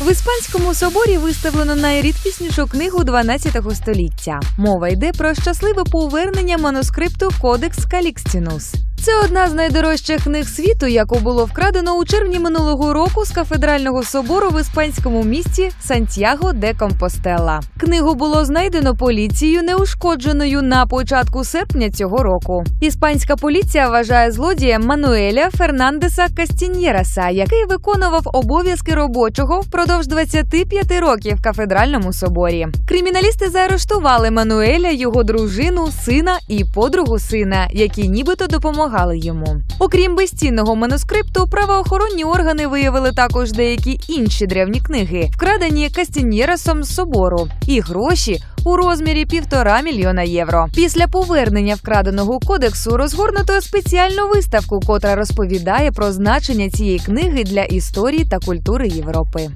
В іспанському соборі виставлено найрідкіснішу книгу 12 століття. Мова йде про щасливе повернення манускрипту Кодекс Калікстінус. Це одна з найдорожчих книг світу, яку було вкрадено у червні минулого року з кафедрального собору в іспанському місті Сантьяго де Компостела. Книгу було знайдено поліцією неушкодженою на початку серпня цього року. Іспанська поліція вважає злодієм Мануеля Фернандеса Кастінєраса, який виконував обов'язки робочого впродовж 25 років в кафедральному соборі. Криміналісти заарештували Мануеля, його дружину, сина і подругу сина, які нібито допомагали йому. Окрім безцінного манускрипту, правоохоронні органи виявили також деякі інші древні книги, вкрадені Кастінєрасом з собору, і гроші у розмірі півтора мільйона євро. Після повернення вкраденого кодексу розгорнуто спеціальну виставку, котра розповідає про значення цієї книги для історії та культури Європи.